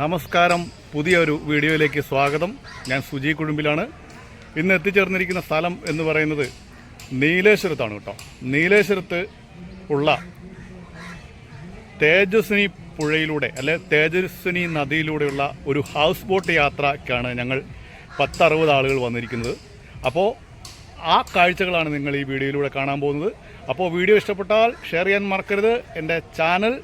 നമസ്കാരം. പുതിയൊരു വീഡിയോയിലേക്ക് സ്വാഗതം. ഞാൻ സുജി കുടുംബിലാണ്. ഇന്ന് എത്തിച്ചേർന്നിരിക്കുന്ന സ്ഥലം എന്ന് പറയുന്നത് നീലേശ്വരത്താണ് കേട്ടോ. നീലേശ്വരത്ത് ഉള്ള തേജസ്വിനി പുഴയിലൂടെ അല്ലെ തേജസ്വിനി നദിയിലൂടെയുള്ള ഒരു ഹൗസ് ബോട്ട് യാത്രക്കാണ് ഞങ്ങൾ പത്തറുപത് ആളുകൾ വന്നിരിക്കുന്നത്. അപ്പോൾ ആ കാഴ്ചകളാണ് നിങ്ങൾ ഈ വീഡിയോയിലൂടെ കാണാൻ പോകുന്നത്. അപ്പോൾ വീഡിയോ ഇഷ്ടപ്പെട്ടാൽ ഷെയർ ചെയ്യാൻ മറക്കരുത്. എന്റെ ചാനൽ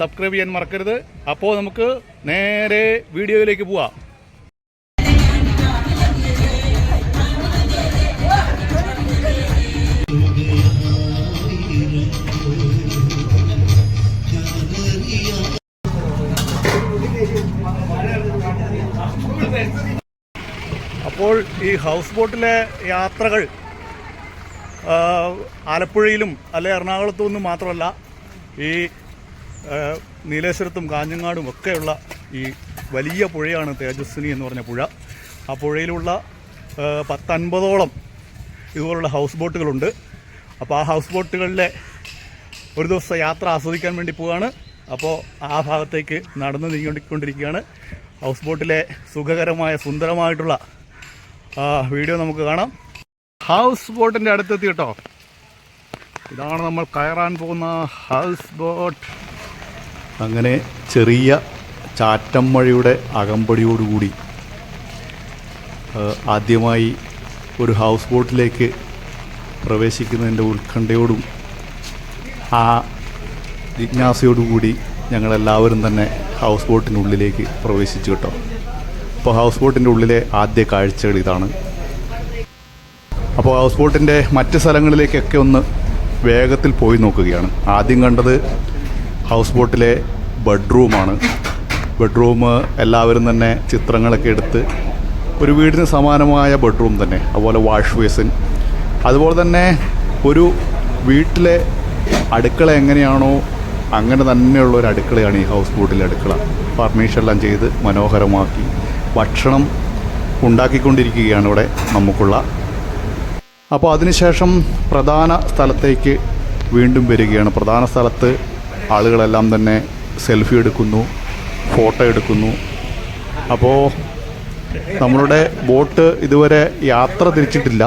സബ്സ്ക്രൈബ് ചെയ്യാൻ മറക്കരുത്. അപ്പോൾ നമുക്ക് നേരെ വീഡിയോയിലേക്ക് പോവാം. അപ്പോൾ ഈ ഹൗസ് ബോട്ടിലെ യാത്രകൾ ആലപ്പുഴയിലും അല്ലെ എറണാകുളത്തും ഒന്നും മാത്രമല്ല ഈ നീലേശ്വരത്തും കാഞ്ഞങ്ങാടും ഒക്കെയുള്ള ഈ വലിയ പുഴയാണ് തേജസ്വിനി എന്ന് പറഞ്ഞ പുഴ. ആ പുഴയിലുള്ള പത്തൻപതോളം ഇതുപോലുള്ള ഹൗസ് ബോട്ടുകളുണ്ട് അപ്പോൾ ആ ഹൗസ് ബോട്ടുകളിലെ ഒരു ദിവസത്തെ യാത്ര ആസ്വദിക്കാൻ വേണ്ടി പോവുകയാണ് അപ്പോൾ ആ ഭാഗത്തേക്ക് നടന്ന് നീങ്ങിക്കൊണ്ടിരിക്കുകയാണ്. ഹൗസ് ബോട്ടിലെ സുഖകരമായ സുന്ദരമായിട്ടുള്ള വീഡിയോ നമുക്ക് കാണാം. ഹൗസ് ബോട്ടിന്റെ അടുത്തെത്തി കേട്ടോ. ഇതാണ് നമ്മൾ കയറാൻ പോകുന്ന ഹൗസ് ബോട്ട് അങ്ങനെ ചെറിയ ചാറ്റം മഴയുടെ അകമ്പടിയോടുകൂടി ആദ്യമായി ഒരു ഹൗസ് ബോട്ടിലേക്ക് പ്രവേശിക്കുന്നതിന്റെ ഉത്കണ്ഠയോടും ആ ജിജ്ഞാസയോടുകൂടി ഞങ്ങളെല്ലാവരും തന്നെ ഹൗസ് ബോട്ടിന്റെ ഉള്ളിലേക്ക് പ്രവേശിച്ചു കേട്ടോ. അപ്പോൾ ഹൗസ് ബോട്ടിന്റെ ഉള്ളിലെ ആദ്യ കാഴ്ചകൾ ഇതാണ്. അപ്പോൾ ഹൗസ് ബോട്ടിന്റെ മറ്റ് സ്ഥലങ്ങളിലേക്കൊക്കെ ഒന്ന് വേഗത്തിൽ പോയി നോക്കുകയാണ്. ആദ്യം കണ്ടത് ഹൗസ് ബോട്ടിലെ ബെഡ്റൂമാണ് ബെഡ്റൂം എല്ലാവരും തന്നെ ചിത്രങ്ങളൊക്കെ എടുത്ത് ഒരു വീടിന് സമാനമായ ബെഡ്റൂം തന്നെ അതുപോലെ വാഷ് ബേസിൻ അതുപോലെ തന്നെ ഒരു വീട്ടിലെ അടുക്കള എങ്ങനെയാണോ അങ്ങനെ തന്നെയുള്ള ഒരു അടുക്കളയാണ് ഈ ഹൗസ് ബോട്ടിലെ അടുക്കള. ഫർണിഷ് എല്ലാം ചെയ്ത് മനോഹരമാക്കി ഭക്ഷണം ഉണ്ടാക്കിക്കൊണ്ടിരിക്കുകയാണ് ഇവിടെ നമുക്കുള്ള. അപ്പോൾ അതിനുശേഷം പ്രധാന സ്ഥലത്തേക്ക് വീണ്ടും വരികയാണ്. പ്രധാന സ്ഥലത്ത് ആളുകളെല്ലാം തന്നെ സെൽഫി എടുക്കുന്നു ഫോട്ടോ എടുക്കുന്നു. അപ്പോൾ നമ്മളുടെ ബോട്ട് ഇതുവരെ യാത്ര തിരിച്ചിട്ടില്ല.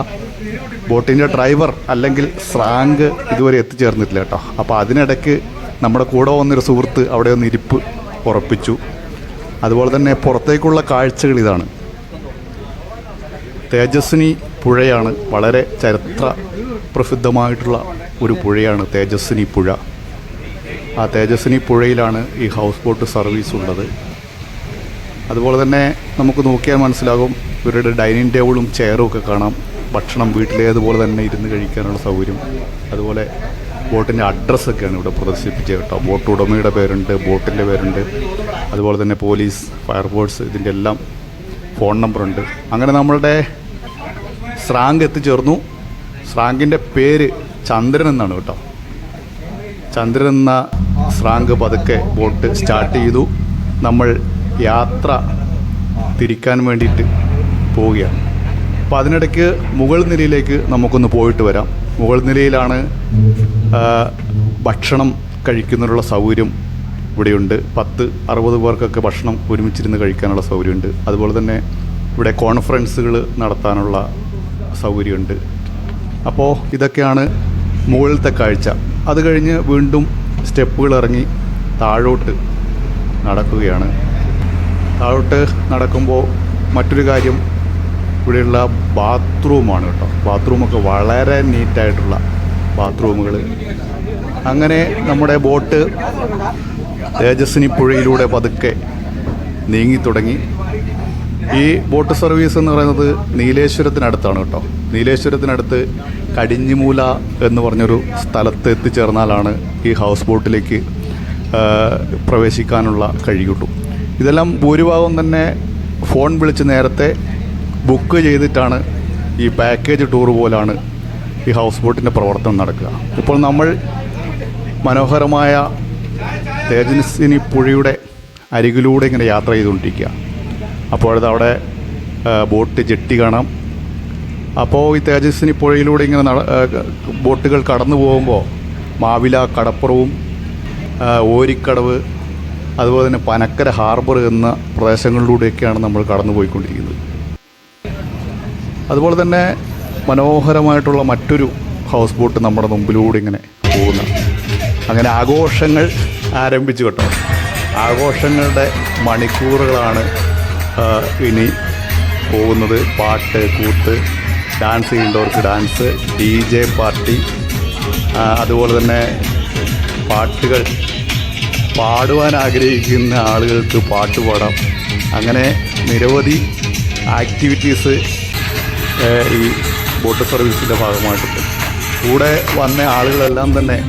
ബോട്ടിന്റെ ഡ്രൈവർ അല്ലെങ്കിൽ സ്രാങ്ക് ഇതുവരെ എത്തിച്ചേർന്നിട്ടില്ല കേട്ടോ. അപ്പോൾ അതിനിടയ്ക്ക് നമ്മുടെ കൂടെ വന്നൊരു സുഹൃത്ത് അവിടെ ഒന്ന് ഇരിപ്പ് ഉറപ്പിച്ചു. അതുപോലെ തന്നെ പുറത്തേക്കുള്ള കാഴ്ചകൾ ഇതാണ്. തേജസ്വിനി പുഴയാണ്. വളരെ ചരിത്ര പ്രസിദ്ധമായിട്ടുള്ള ഒരു പുഴയാണ് തേജസ്വിനി പുഴ. ആ തേജസ്വിനി പുഴയിലാണ് ഈ ഹൗസ് ബോട്ട് സർവീസ് ഉള്ളത്. അതുപോലെ തന്നെ നമുക്ക് നോക്കിയാൽ മനസ്സിലാകും ഇവരുടെ ഡൈനിങ് ടേബിളും ചെയറും ഒക്കെ കാണാം. ഭക്ഷണം വീട്ടിലേതുപോലെ തന്നെ ഇരുന്ന് കഴിക്കാനുള്ള സൗകര്യം. അതുപോലെ ബോട്ടിന്റെ അഡ്രസ്സൊക്കെയാണ് ഇവിടെ പ്രദർശിപ്പിച്ചത് കേട്ടോ. ബോട്ട് ഉടമയുടെ പേരുണ്ട് ബോട്ടിന്റെ പേരുണ്ട്. അതുപോലെ തന്നെ പോലീസ് ഫയർഫോഴ്സ് ഇതിന്റെ എല്ലാം ഫോൺ നമ്പറുണ്ട് അങ്ങനെ നമ്മളുടെ സ്രാങ്ക് എത്തിച്ചേർന്നു. സ്രാങ്കിന്റെ പേര് ചന്ദ്രൻ എന്നാണ് കേട്ടോ. ചന്ദ്രൻ എന്ന സ്രാങ്ക് പതുക്കെ ബോട്ട് സ്റ്റാർട്ട് ചെയ്തു. നമ്മൾ യാത്ര തിരിക്കാൻ വേണ്ടിയിട്ട് പോവുകയാണ്. അപ്പോൾ അതിനിടയ്ക്ക് മുകൾ നിലയിലേക്ക് നമുക്കൊന്ന് പോയിട്ട് വരാം. മുകൾ നിലയിലാണ് ഭക്ഷണം കഴിക്കുന്നതിനുള്ള സൗകര്യം ഇവിടെയുണ്ട്. പത്ത് അറുപത് പേർക്കൊക്കെ ഭക്ഷണം ഒരുമിച്ചിരുന്ന് കഴിക്കാനുള്ള സൗകര്യമുണ്ട്. അതുപോലെ തന്നെ ഇവിടെ കോൺഫറൻസുകൾ നടത്താനുള്ള സൗകര്യമുണ്ട്. അപ്പോൾ ഇതൊക്കെയാണ് മുകളിലത്തെ കാഴ്ച. അത് കഴിഞ്ഞ് വീണ്ടും സ്റ്റെപ്പുകൾ ഇറങ്ങി താഴോട്ട് നടക്കുകയാണ്. താഴോട്ട് നടക്കുമ്പോൾ മറ്റൊരു കാര്യം ഇവിടെയുള്ള ബാത്റൂമാണ് കേട്ടോ. ബാത്റൂമൊക്കെ വളരെ നീറ്റായിട്ടുള്ള ബാത്റൂമുകൾ അങ്ങനെ നമ്മുടെ ബോട്ട് തേജസ്വിനി പുഴയിലൂടെ പതുക്കെ നീങ്ങി തുടങ്ങി. ഈ ബോട്ട് സർവീസ് എന്ന് പറയുന്നത് നീലേശ്വരത്തിനടുത്താണ് കേട്ടോ. നീലേശ്വരത്തിനടുത്ത് കടിഞ്ഞിമൂല എന്ന് പറഞ്ഞൊരു സ്ഥലത്ത് എത്തിച്ചേർന്നാലാണ് ഈ ഹൗസ് ബോട്ടിലേക്ക് പ്രവേശിക്കാനുള്ള കഴിയുള്ളൂ. ഇതെല്ലാം ഭൂരിഭാഗം തന്നെ ഫോൺ വിളിച്ച് നേരത്തെ ബുക്ക് ചെയ്തിട്ടാണ് ഈ പാക്കേജ് ടൂർ പോലാണ് ഈ ഹൗസ് ബോട്ടിന്റെ പ്രവർത്തനം നടക്കുക. ഇപ്പോൾ നമ്മൾ മനോഹരമായ തേജസ്വിനി പുഴയുടെ അരികിലൂടെ ഇങ്ങനെ യാത്ര ചെയ്തുകൊണ്ടിരിക്കുക. അപ്പോഴത് അവിടെ ബോട്ട് ജെട്ടി കാണാം. അപ്പോൾ ഈ തേജസ്വിനി പുഴയിലൂടെ ഇങ്ങനെ നട ബോട്ടുകൾ കടന്നു പോകുമ്പോൾ മാവില കടപ്പുറവും ഓരിക്കടവ് അതുപോലെ തന്നെ പനക്കര ഹാർബർ എന്ന പ്രദേശങ്ങളിലൂടെയൊക്കെയാണ് നമ്മൾ കടന്നു പോയിക്കൊണ്ടിരിക്കുന്നത് അതുപോലെ തന്നെ മനോഹരമായിട്ടുള്ള മറ്റൊരു ഹൗസ് ബോട്ട് നമ്മുടെ മുമ്പിലൂടെ ഇങ്ങനെ പോകുന്നു. അങ്ങനെ ആഘോഷങ്ങൾ ആരംഭിച്ചു കേട്ടോ. ആഘോഷങ്ങളുടെ മണിക്കൂറുകളാണ് ഇനി പോകുന്നത്. പാട്ട് കൂത്ത് ഡാൻസ് ചെയ്യേണ്ടവർക്ക് ഡാൻസ് ഡി ജെ പാർട്ടി അതുപോലെ തന്നെ പാട്ടുകൾ പാടുവാൻ ആഗ്രഹിക്കുന്ന ആളുകൾക്ക് പാട്ട് പാടാം. അങ്ങനെ നിരവധി ആക്ടിവിറ്റീസ് ഈ ബോട്ട് സർവീസിന്റെ ഭാഗമായിട്ടുണ്ട്. കൂടെ വന്ന ആളുകളെല്ലാം തന്നെ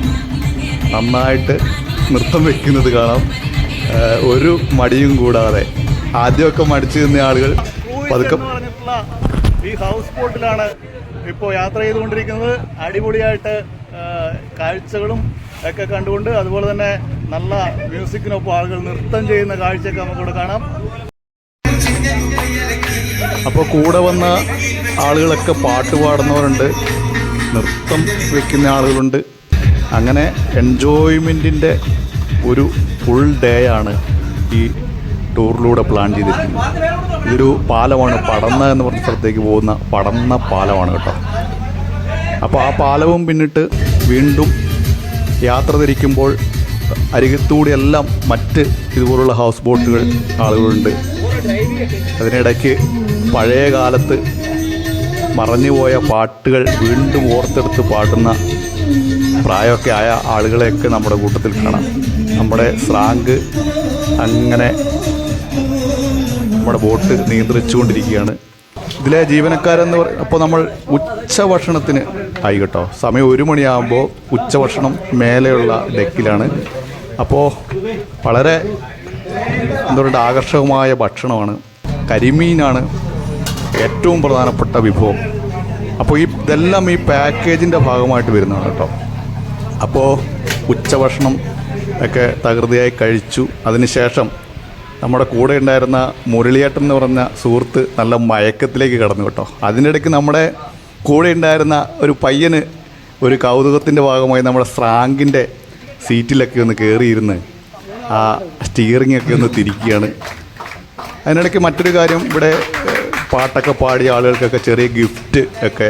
നന്നായിട്ട് നൃത്തം വെക്കുന്നത് കാണാം. ഒരു മടിയും കൂടാതെ ആദ്യമൊക്കെ മടിച്ചു നിന്ന ആളുകൾ പതുക്കെ ഈ ഹൗസ് ബോട്ടിലാണ് ഇപ്പോൾ യാത്ര ചെയ്തുകൊണ്ടിരിക്കുന്നത്. അടിപൊളിയായിട്ട് കാഴ്ചകളും ഒക്കെ കണ്ടുകൊണ്ട് അതുപോലെ തന്നെ നല്ല മ്യൂസിക്കിനൊപ്പം ആളുകൾ നൃത്തം ചെയ്യുന്ന കാഴ്ചയൊക്കെ നമുക്കിവിടെ കാണാം. അപ്പോൾ കൂടെ വന്ന ആളുകളൊക്കെ പാട്ട് പാടുന്നവരുണ്ട്. നൃത്തം വയ്ക്കുന്ന ആളുകളുണ്ട്. അങ്ങനെ എൻജോയ്മെന്റിന്റെ ഒരു ഫുൾ ഡേ ആണ് ഈ ടൂറിലൂടെ പ്ലാൻ ചെയ്തിരിക്കുന്നത് ഇതൊരു പാലമാണ് പടന്ന എന്ന് പറഞ്ഞ സ്ഥലത്തേക്ക് പോകുന്ന പടന്ന പാലമാണ് കേട്ടോ. അപ്പോൾ ആ പാലവും പിന്നിട്ട് വീണ്ടും യാത്ര തിരിക്കുമ്പോൾ അരികത്തൂടെയെല്ലാം മറ്റ് ഇതുപോലുള്ള ഹൗസ് ബോട്ടുകൾ ആളുകളുണ്ട്. അതിനിടയ്ക്ക് പഴയ കാലത്ത് മറഞ്ഞുപോയ പാട്ടുകൾ വീണ്ടും ഓർത്തെടുത്ത് പാടുന്ന പ്രായമൊക്കെ ആയ ആളുകളെയൊക്കെ നമ്മുടെ കൂട്ടത്തിൽ കാണാം. നമ്മുടെ സ്രാങ്ക് അങ്ങനെ നമ്മുടെ ബോട്ട് നിയന്ത്രിച്ചുകൊണ്ടിരിക്കുകയാണ്. ഇതിലെ ജീവനക്കാരെന്ന് പറ അപ്പോൾ നമ്മൾ ഉച്ചഭക്ഷണത്തിന് ആയി കേട്ടോ. സമയം ഒരു മണിയാകുമ്പോൾ ഉച്ചഭക്ഷണം മേലെയുള്ള ഡെക്കിലാണ്. അപ്പോൾ വളരെ എന്താ പറയുക ആകർഷകമായ ഭക്ഷണമാണ്. കരിമീനാണ് ഏറ്റവും പ്രധാനപ്പെട്ട വിഭവം. അപ്പോൾ ഈ ഇതെല്ലാം ഈ പാക്കേജിന്റെ ഭാഗമായിട്ട് വരുന്നതാണ് കേട്ടോ. അപ്പോൾ ഉച്ചഭക്ഷണം ഒക്കെ തകൃതിയായി കഴിച്ചു. അതിനുശേഷം നമ്മുടെ കൂടെ ഉണ്ടായിരുന്ന മുരളിയേട്ടൻ എന്ന് പറഞ്ഞ സുഹൃത്ത് നല്ല മയക്കത്തിലേക്ക് കടന്നു കേട്ടോ. അതിനിടയ്ക്ക് നമ്മുടെ കൂടെ ഉണ്ടായിരുന്ന ഒരു പയ്യന് ഒരു കൗതുകത്തിന്റെ ഭാഗമായി നമ്മുടെ സ്രാങ്കിന്റെ സീറ്റിലൊക്കെ ഒന്ന് കയറിയിരുന്ന് ആ സ്റ്റിയറിംഗ് ഒക്കെ ഒന്ന് തിരിക്കുകയാണ്. അതിനിടയ്ക്ക് മറ്റൊരു കാര്യം ഇവിടെ പാട്ടൊക്കെ പാടിയ ആളുകൾക്കൊക്കെ ചെറിയ ഗിഫ്റ്റ് ഒക്കെ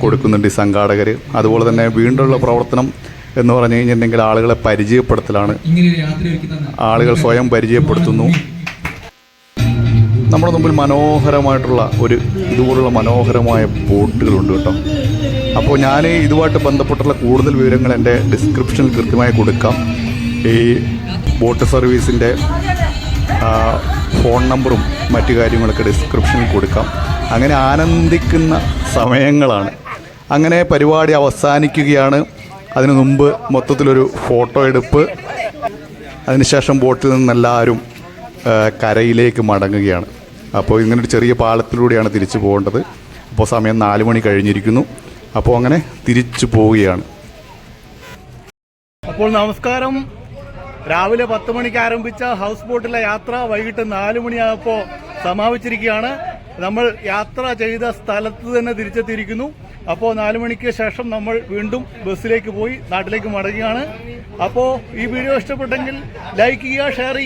കൊടുക്കുന്നുണ്ട് ഈ സംഘാടകർ അതുപോലെ തന്നെ വീണ്ടുള്ള പ്രവർത്തനം എന്ന് പറഞ്ഞു കഴിഞ്ഞിട്ടുണ്ടെങ്കിൽ ആളുകളെ പരിചയപ്പെടുത്തലാണ്. ആളുകൾ സ്വയം പരിചയപ്പെടുത്തുന്നു. നമ്മുടെ മുമ്പിൽ മനോഹരമായിട്ടുള്ള ഒരു ഇതുപോലുള്ള മനോഹരമായ ബോട്ടുകളുണ്ട് കേട്ടോ. അപ്പോൾ ഞാൻ ഇതുമായിട്ട് ബന്ധപ്പെട്ടുള്ള കൂടുതൽ വിവരങ്ങൾ എന്റെ ഡിസ്ക്രിപ്ഷനിൽ കൃത്യമായി കൊടുക്കാം. ഈ ബോട്ട് സർവീസിന്റെ ഫോൺ നമ്പറും മറ്റു കാര്യങ്ങളൊക്കെ ഡിസ്ക്രിപ്ഷനിൽ കൊടുക്കാം. അങ്ങനെ ആനന്ദിക്കുന്ന സമയങ്ങളാണ്. അങ്ങനെ പരിപാടി അവസാനിക്കുകയാണ്. അതിനു മുമ്പ് മൊത്തത്തിലൊരു ഫോട്ടോ എടുപ്പ്. അതിനുശേഷം ബോട്ടിൽ നിന്നെല്ലാവരും കരയിലേക്ക് മടങ്ങുകയാണ്. അപ്പോൾ ഇങ്ങനൊരു ചെറിയ പാലത്തിലൂടെയാണ് തിരിച്ചു പോകേണ്ടത്. അപ്പോൾ സമയം നാല് മണി കഴിഞ്ഞിരിക്കുന്നു. അപ്പോൾ അങ്ങനെ തിരിച്ചു പോവുകയാണ്. അപ്പോൾ നമസ്കാരം. രാവിലെ പത്ത് മണിക്ക് ആരംഭിച്ച ഹൗസ് ബോട്ടിലെ യാത്ര വൈകിട്ട് നാല് മണിയായപ്പോൾ സമാപിച്ചിരിക്കുകയാണ്. നമ്മൾ യാത്ര ചെയ്ത സ്ഥലത്ത് തന്നെ തിരിച്ചെത്തിയിരിക്കുന്നു. അപ്പോൾ നാല് മണിക്ക് ശേഷം നമ്മൾ വീണ്ടും ബസ്സിലേക്ക് പോയി നാട്ടിലേക്ക് മടങ്ങുകയാണ്. അപ്പോൾ ഈ വീഡിയോ ഇഷ്ടപ്പെട്ടെങ്കിൽ ലൈക്ക് ചെയ്യുക ഷെയർ ചെയ്യുക.